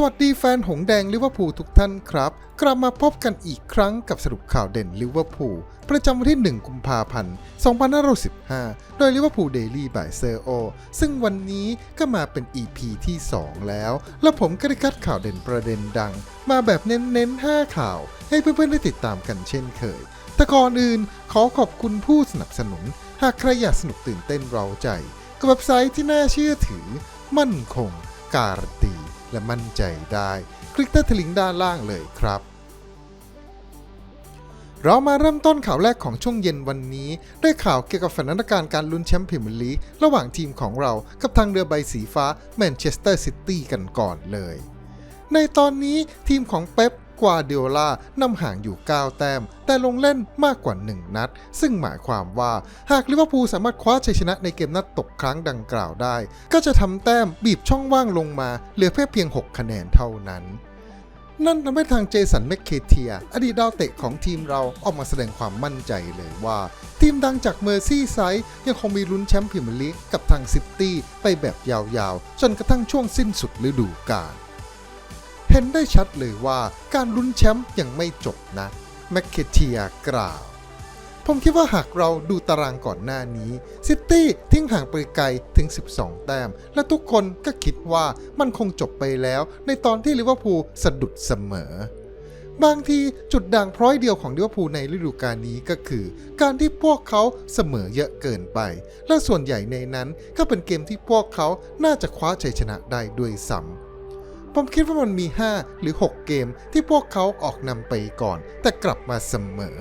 สวัสดีแฟนหงแดงลิเวอร์พูลทุกท่านครับ กลับมาพบกันอีกครั้งกับสรุปข่าวเด่นลิเวอร์พูลประจำวันที่ 1 กุมภาพันธ์ 2515 โดยลิเวอร์พูลเดลี่บายเซอร์โอซึ่งวันนี้ก็มาเป็น EP ที่ 2 แล้ว และผมก็ได้คัดข่าวเด่นประเด็นดัง มาแบบเน้นๆ 5 ข่าว ให้เพื่อนๆ ได้ติดตามกันเช่นเคย แต่ก่อนอื่นขอขอบคุณผู้สนับสนุน หากใครอยากสนุกตื่นเต้นเราใจกับเว็บไซต์ที่น่าเชื่อถือ มั่นคง การันตี และมั่นใจได้ คลิกใต้ลิงก์ด้านล่างเลยครับ เรามาเริ่มต้นข่าวแรกของช่วงเย็นวันนี้ ด้วยข่าวเกี่ยวกับสถานการณ์การลุ้นแชมป์พรีเมียร์ลีกระหว่างทีมของเรากับทางเรือใบสีฟ้าแมนเชสเตอร์ซิตี้กันก่อนเลย ในตอนนี้ทีมของเป๊ป กวาเดียล่านำห่างอยู่ 9 แต้ม แต่ลงเล่นมากกว่า 1 นัด ซึ่งหมายความว่าหากลิเวอร์พูลสามารถคว้าชัยชนะในเกมนัดตกครั้งดังกล่าวได้ ก็จะทำแต้มบีบช่องว่างลงมา เหลือแค่เพียง 6 คะแนนเท่านั้นนั่นทำให้ทางเจสันแมคเคเทีย อดีตดาวเตะของทีมเราออกมาแสดงความมั่นใจเลยว่า ทีมดังจากเมอร์ซี่ไซด์ยังคงมีลุ้นแชมป์พรีเมียร์ลีกกับทางซิตี้ไปแบบยาวๆ จนกระทั่งช่วงสิ้นสุดฤดูกาล เห็นได้ชัดเลยว่าการลุ้นแชมป์ยังไม่จบนะแมคเคเทียกล่าว ผมคิดว่าหากเราดูตารางก่อนหน้านี้ซิตี้ทิ้งห่างไปไกลถึง 12 แต้ม และทุกคนก็คิดว่ามันคงจบไปแล้ว ในตอนที่ลิเวอร์พูลสะดุดเสมอบางทีจุดด่างพร้อยเดียวของลิเวอร์พูลในฤดูกาลนี้ก็คือ การที่พวกเขาเสมอเยอะเกินไป และส่วนใหญ่ในนั้นก็เป็นเกมที่พวกเขาน่าจะคว้าชัยชนะได้ด้วยซ้ำ ผมคิดว่ามันมี 5 หรือ 6 เกมที่พวกเขาออกนำไปก่อน แต่กลับมาเสมอ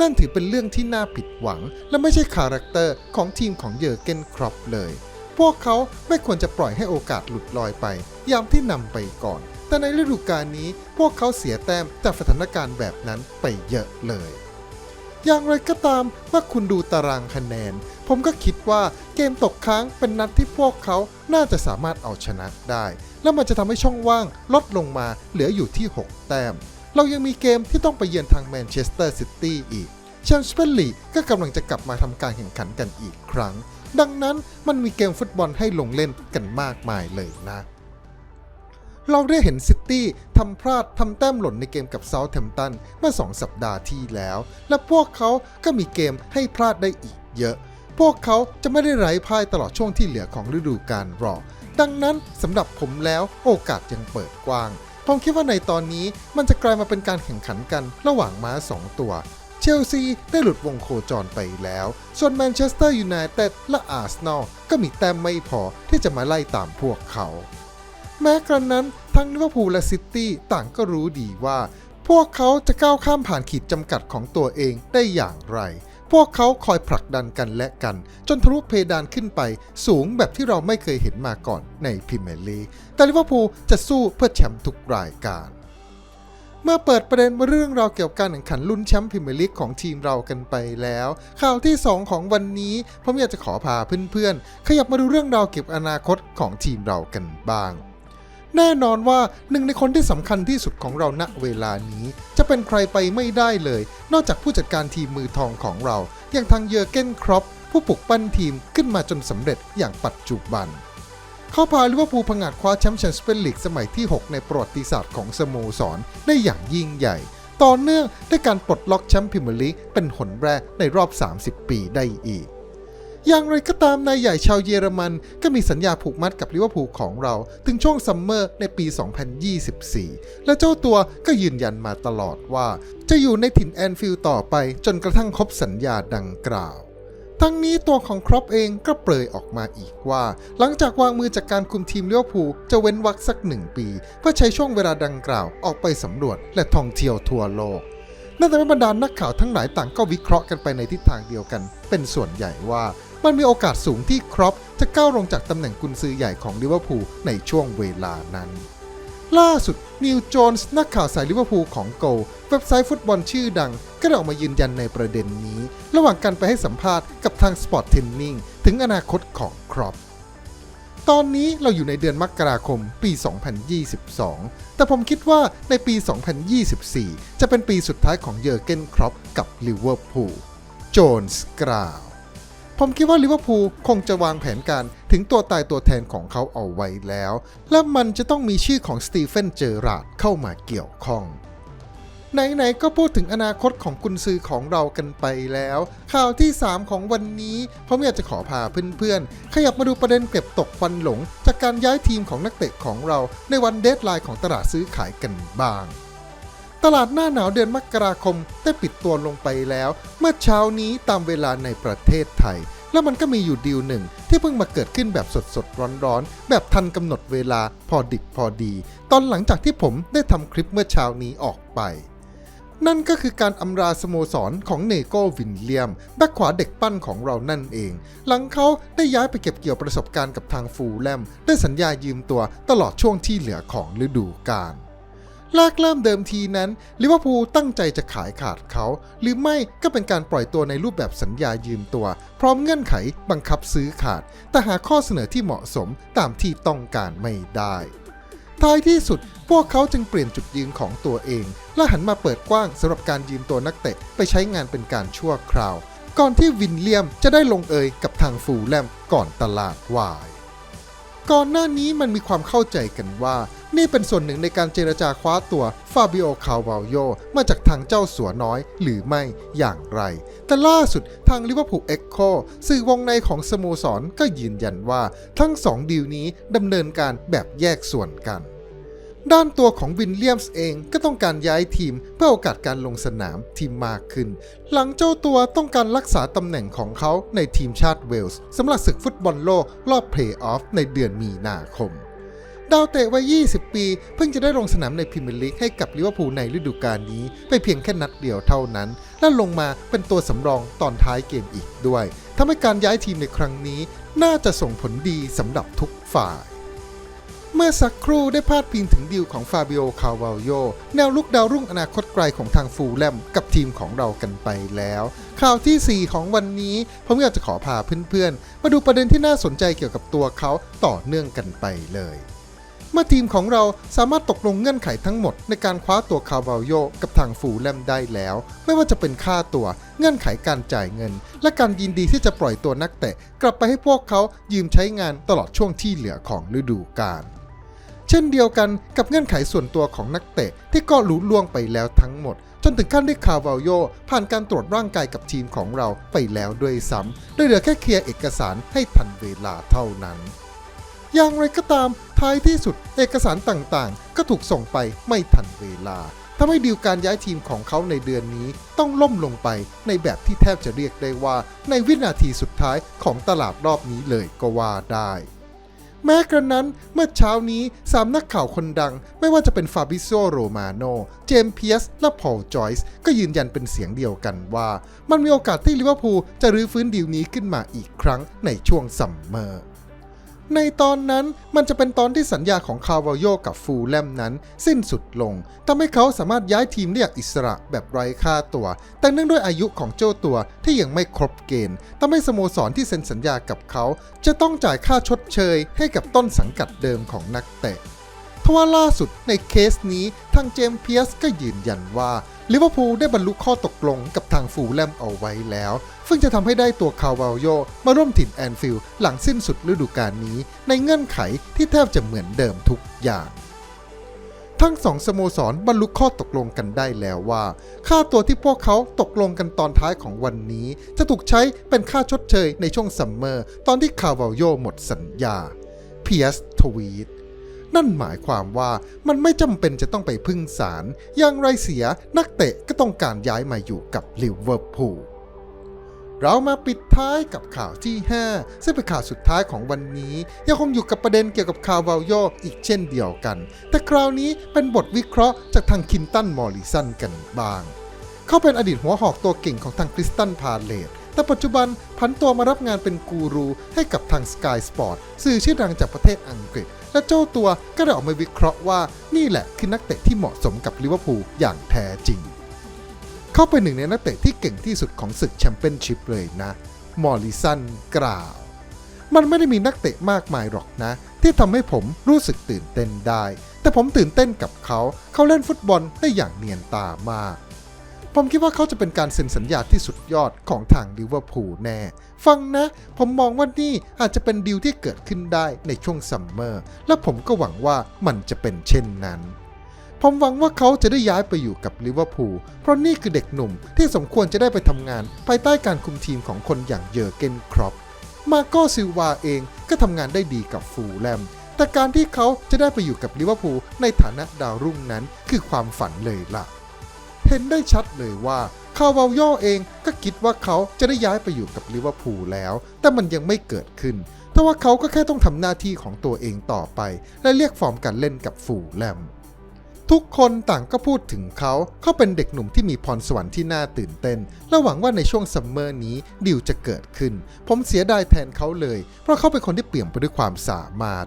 นั่นถือเป็นเรื่องที่น่าผิดหวัง และไม่ใช่คาแรคเตอร์ของทีมของเยอร์เกนครอปเลย พวกเขาไม่ควรจะปล่อยให้โอกาสหลุดลอยไป ยามที่นำไปก่อน แต่ในฤดูกาลนี้พวกเขาเสียแต้มจากสถานการณ์แบบนั้นไปเยอะเลย อย่างไรก็ตามเมื่อคุณดูตารางคะแนน ผมก็คิดว่าเกมตกค้างเป็นนัดที่พวกเขาน่าจะสามารถเอาชนะได้ แล้วมันจะทำให้ช่องว่างลดลงมาเหลืออยู่ที่ 6 แต้ม เรายังมีเกมที่ต้องไปเยือนทางแมนเชสเตอร์ซิตี้อีกแชมเปี้ยนลีกก็กำลังจะกลับมาทำการแข่งขันกันอีกครั้ง ดังนั้นมันมีเกมฟุตบอลให้ลงเล่นกันมากมายเลยนะ เราได้เห็นซิตี้ทำพลาดทำแต้มหล่นในเกมกับเซาท์แ m ม t ตันเมื่อ 2 สัปดาห์ที่แล้ว และพวกเขาก็มีเกมให้พลาดได้อีกเยอะ พวกเขาจะไม่ได้ไร้พ่ายตลอดช่วงที่เหลือของฤดูกาลรอ ดังนั้นสำหรับผมแล้วโอกาสยังเปิดกว้าง ผมคิดว่าในตอนนี้มันจะกลายมาเป็นการแข่งขันกันระหว่างม้า 2 ตัวเชลซีได้หลุดวงโคจรไปแล้ว ส่วนแมนเชสเตอร์ยูไนเต็ดและอาร์เซนอลก็มีแต้มไม่พอที่จะมาไล่ตามพวกเขา แม้กระนั้นทั้งลิเวอร์พูลและซิตี้ต่างก็รู้ดีว่า พวกเขาจะก้าวข้ามผ่านขีดจำกัดของตัวเองได้อย่างไร พวกเขาคอยผลักดันกันและกัน จนทะลุเพดานขึ้นไป สูงแบบที่เราไม่เคยเห็นมาก่อนในพรีเมียร์ลีกแต่ลิเวอร์พูลจะสู้เพื่อแชมป์ทุกรายการเมื่อเปิดประเด็นเรื่องราวเกี่ยวกับการแข่งขันลุ้นแชมป์พรีเมียร์ลีกของทีมเรากันไปแล้ว ข่าวที่ 2 ของวันนี้ผมอยากจะขอพาเพื่อนๆ ขยับมาดูเรื่องราวเกี่ยวกับอนาคตของทีมเรากันบ้าง แน่นอนว่าหนึ่งในคนที่สำคัญที่สุดของเราณเวลานี้ จะเป็นใครไปไม่ได้เลย นอกจากผู้จัดการทีมมือทองของเรา อย่างทางเยอร์เกนครอปผู้ปลุกปั้นทีมขึ้นมาจนสำเร็จอย่างปัจจุบัน เขาพาลิเวอร์พูลผงาดคว้าแชมป์แชมเปี้ยนลีกสมัยที่ 6 ในประวัติศาสตร์ของสโมสรได้อย่างยิ่งใหญ่ ต่อเนื่องด้วยการปลดล็อกแชมป์พรีเมียร์ลีกเป็นหนแรกในรอบ 30 ปีได้อีก อย่างไรก็ตามนายใหญ่ชาวเยอรมันก็มีสัญญาผูกมัดกับลิเวอร์พูลของเรา ถึงช่วงซัมเมอร์ในปี 2024 และเจ้าตัวก็ยืนยันมาตลอดว่า จะอยู่ในถิ่นแอนฟิลด์ต่อไปจนกระทั่งครบสัญญาดังกล่าวทั้งนี้ตัวของครอปเองก็เปรยออกมาอีกว่า หลังจากวางมือจากการคุมทีมลิเวอร์พูลจะเว้นวรรคสักหนึ่งปีเพื่อใช้ช่วงเวลาดังกล่าวออกไปสำรวจและท่องเที่ยวทั่วโลกนั่นทำให้บรรดานักข่าวทั้งหลายต่างก็วิเคราะห์กันไปในทิศทางเดียวกัน เป็นส่วนใหญ่ว่า มันมีโอกาสสูงที่ครอปจะก้าวลงจากตำแหน่งกุนซือใหญ่ของลิเวอร์พูลในช่วงเวลานั้น ล่าสุดนิวโจนส์นักข่าวสายลิเวอร์พูลของโกลเว็บไซต์ฟุตบอลชื่อดัง ก็ได้ออกมายืนยันในประเด็นนี้ ระหว่างการไปให้สัมภาษณ์กับทาง Sport t ทนนิงถึงอนาคตของครอปตอนนี้เราอยู่ในเดือนมกราคมปี 2022 แต่ผมคิดว่าในปี 2024 จะเป็นปีสุดท้ายของเยอร์เกนครอปกับลิเวอร์พูล โจนส์กล่าว ผมคิดว่าลิเวอร์พูลคงจะวางแผนการถึงตัวตายตัวแทนของเขาเอาไว้แล้ว และมันจะต้องมีชื่อของสตีเฟนเจอราร์ดเข้ามาเกี่ยวข้องไหน ๆ ก็พูดถึงอนาคตของกุนซือของเรากันไปแล้ว ข่าวที่ 3 ของวันนี้ผมอยากจะขอพาเพื่อนๆ ขยับมาดูประเด็นเก็บตกควันหลง จากการย้ายทีมของนักเตะของเราในวันเดทไลน์ของตลาดซื้อขายกันบ้าง ตลาดหน้าหนาวเดือนมกราคมได้ปิดตัวลงไปแล้ว เมื่อเช้านี้ตามเวลาในประเทศไทย แล้วมันก็มีอยู่ดีลหนึ่ง ที่เพิ่งมาเกิดขึ้นแบบสดๆร้อนๆ แบบทันกำหนดเวลาพอดิบพอดี ตอนหลังจากที่ผมได้ทำคลิปเมื่อเช้านี้ออกไป นั่นก็คือการอำราสโมสรของเนโกวินเลียมแบ็คขวาเด็กปั้นของเรานั่นเอง หลังเขาได้ย้ายไปเก็บเกี่ยวประสบการณ์กับทางฟูลแลมได้สัญญายืมตัวตลอดช่วงที่เหลือของฤดูกาล แรกเริ่มเดิมทีนั้นลิเวอร์พูลตั้งใจจะขายขาดเขา หรือไม่ก็เป็นการปล่อยตัวในรูปแบบสัญญายืมตัว พร้อมเงื่อนไขบังคับซื้อขาด แต่หาข้อเสนอที่เหมาะสมตามที่ต้องการไม่ได้ท้ายที่สุดพวกเขาจึงเปลี่ยนจุดยืนของตัวเอง และหันมาเปิดกว้างสำหรับการยืมตัวนักเตะไปใช้งานเป็นการชั่วคราว ก่อนที่วินเลียมจะได้ลงเอยกับทางฟูแลมก่อนตลาดวาย ก่อนหน้านี้มันมีความเข้าใจกันว่า นี่เป็นส่วนหนึ่งในการเจรจาคว้าตัวฟาบิโอคาวาโยมาจากทางเจ้าสัวน้อยหรือไม่อย่างไร แต่ล่าสุดทางลิเวอร์พูลเอ็กโคสื่อวงในของสโมสรก็ยืนยันว่าทั้งสองดีลนี้ดำเนินการแบบแยกส่วนกันด้านตัวของวินเลียมส์เองก็ต้องการย้ายทีมเพื่อโอกาสการลงสนามที่มากขึ้น หลังเจ้าตัวต้องการรักษาตำแหน่งของเขาในทีมชาติเวลส์สำหรับศึกฟุตบอลโลกรอบเพลย์ออฟในเดือนมีนาคม ดาวเตะวัย 20 ปี เพิ่งจะได้ลงสนามในพรีเมียร์ลีกให้กับลิเวอร์พูลในฤดูกาลนี้ ไปเพียงแค่นัดเดียวเท่านั้น และลงมาเป็นตัวสำรองตอนท้ายเกมอีกด้วยทำให้การย้ายทีมในครั้งนี้ น่าจะส่งผลดีสำหรับทุกฝ่ายเมื่อสักครู่ได้พาดพิงถึงดีลของฟาบิโอ คาวาลโย แนวลุกดาวรุ่งอนาคตไกลของทางฟูลแลมกับทีมของเรากันไปแล้ว ข่าวทีสี่ 4 ของวันนี้ ผมอยากจะขอพาเพื่อนๆ มาดูประเด็นที่น่าสนใจเกี่ยวกับตัวเขาต่อเนื่องกันไปเลย เมื่อทีมของเราสามารถตกลงเงื่อนไขทั้งหมดในการคว้าตัวคาวาโยกับทางฟูแลมได้แล้ว ไม่ว่าจะเป็นค่าตัว เงื่อนไขการจ่ายเงิน และการยินดีที่จะปล่อยตัวนักเตะ กลับไปให้พวกเขายืมใช้งานตลอดช่วงที่เหลือของฤดูกาลเช่นเดียวกันกับเงื่อนไขส่วนตัวของนักเตะที่ก็หลุล่วงไปแล้วทั้งหมด จนถึงขั้นที่คาวาโยผ่านการตรวจร่างกายกับทีมของเราไปแล้วด้วยซ้ำโดยเหลือแค่เคลียร์เอกสารให้ทันเวลาเท่านั้น อย่างไรก็ตามท้ายที่สุดเอกสารต่างๆ ก็ถูกส่งไปไม่ทันเวลาทำให้ดีลการย้ายทีมของเขาในเดือนนี้ต้องล่มลงไปในแบบที่แทบจะเรียกได้ว่า ในวินาทีสุดท้ายของตลาดรอบนี้เลยก็ว่าได้แม้กระนั้นเมื่อเช้านี้สามนักข่าวคนดัง ไม่ว่าจะเป็นฟาบิโซโรมาโน เจมส์เพียส และพอลจอยส์ก็ยืนยันเป็นเสียงเดียวกันว่า มันมีโอกาสที่ลิเวอร์พูลจะรื้อฟื้นดีลนี้ขึ้นมาอีกครั้งในช่วงซัมเมอร์ ในตอนนั้นมันจะเป็นตอนที่สัญญาของคาวาโยกับฟูลแลมนั้น สิ้นสุดลงทำให้เขาสามารถย้ายทีมได้อย่างอิสระแบบไร้ค่าตัว แต่เนื่องด้วยอายุของเจ้าตัวที่ยังไม่ครบเกณฑ์ทำให้สโมสรที่เซ็นสัญญากับเขา จะต้องจ่ายค่าชดเชย ให้กับต้นสังกัดเดิมของนักเตะทว่าล่าสุดในเคสนี้ทางเจมส์เพียสก็ยืนยันว่า ลิเวอร์พูลได้บรรลุข้อตกลงกับทางฟูแลมเอาไว้แล้ว ซึ่งจะทำให้ได้ตัวคาวาโยมาร่วมถิ่นแอนฟิลด์หลังสิ้นสุดฤดูกาลนี้ ในเงื่อนไขที่แทบจะเหมือนเดิมทุกอย่าง ทั้งสองสโมสรบรรลุข้อตกลงกันได้แล้วว่า ค่าตัวที่พวกเขาตกลงกันตอนท้ายของวันนี้ จะถูกใช้เป็นค่าชดเชยในช่วงซัมเมอร์ ตอนที่คาวาโยหมดสัญญาเพียสทวีต นั่นหมายความว่ามันไม่จำเป็นจะต้องไปพึ่งศาลอย่างไรเสียนักเตะก็ต้องการย้ายมาอยู่กับลิเวอร์พูลเรามาปิดท้ายกับข่าวที่ 5 ซึ่งเป็นข่าวสุดท้ายของวันนี้ ยังคงอยู่กับประเด็นเกี่ยวกับคาวาลโยอีกเช่นเดียวกัน แต่คราวนี้เป็นบทวิเคราะห์จากทางคินตันมอริสันกันบ้าง เขาเป็นอดีตหัวหอกตัวเก่งของทางคริสตันพาเลตแต่ปัจจุบันผันตัวมารับงานเป็นกูรูให้กับทาง Sky Sport สื่อชื่อดังจากประเทศอังกฤษ และเจ้าตัวก็ได้ออกมาวิเคราะห์ว่านี่แหละคือนักเตะที่เหมาะสมกับลิเวอร์พูลอย่างแท้จริง เขาเป็นหนึ่งในนักเตะที่เก่งที่สุดของศึกแชมเปี้ยนชิพเลยนะ มอริสันกล่าว มันไม่ได้มีนักเตะมากมายหรอกนะ ที่ทำให้ผมรู้สึกตื่นเต้นได้ แต่ผมตื่นเต้นกับเขา เขาเล่นฟุตบอลได้อย่างเนียนตามาก ผมคิดว่าเขาจะเป็นการเซ็นสัญญาที่สุดยอดของทางลิเวอร์พูลแน่ ฟังนะ ผมมองว่านี่อาจจะเป็นดีลที่เกิดขึ้นได้ในช่วงซัมเมอร์ และผมก็หวังว่ามันจะเป็นเช่นนั้น ผมหวังว่าเขาจะได้ย้ายไปอยู่กับลิเวอร์พูล เพราะนี่คือเด็กหนุ่มที่สมควรจะได้ไปทำงาน ภายใต้การคุมทีมของคนอย่างเยอร์เกนครอป มาโกซิลวาเองก็ทำงานได้ดีกับฟูลแลม แต่การที่เขาจะได้ไปอยู่กับลิเวอร์พูลในฐานะดาวรุ่งนั้นคือความฝันเลยล่ะ เห็นได้ชัดเลยว่าคาวาลโยเองก็คิดว่าเขาจะได้ย้ายไปอยู่กับลิเวอร์พูลแล้ว แต่มันยังไม่เกิดขึ้นแต่ว่าเขาก็แค่ต้องทำหน้าที่ของตัวเองต่อไป และเรียกฟอร์มการเล่นกับฟูแลมทุกคนต่างก็พูดถึงเขา เขาเป็นเด็กหนุ่มที่มีพรสวรรค์ที่น่าตื่นเต้น และหวังว่าในช่วงซัมเมอร์นี้ดิวจะเกิดขึ้น ผมเสียดายแทนเขาเลย เพราะเขาเป็นคนที่เปี่ยมไปด้วยความสามารถ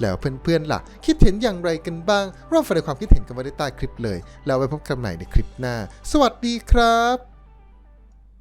แล้วเพื่อนๆล่ะ คิดเห็นอย่างไรกันบ้างร่วมแสดงความคิดเห็นกันไว้ใต้คลิปเลย แล้วไว้พบกันใหม่ในคลิปหน้า สวัสดีครับ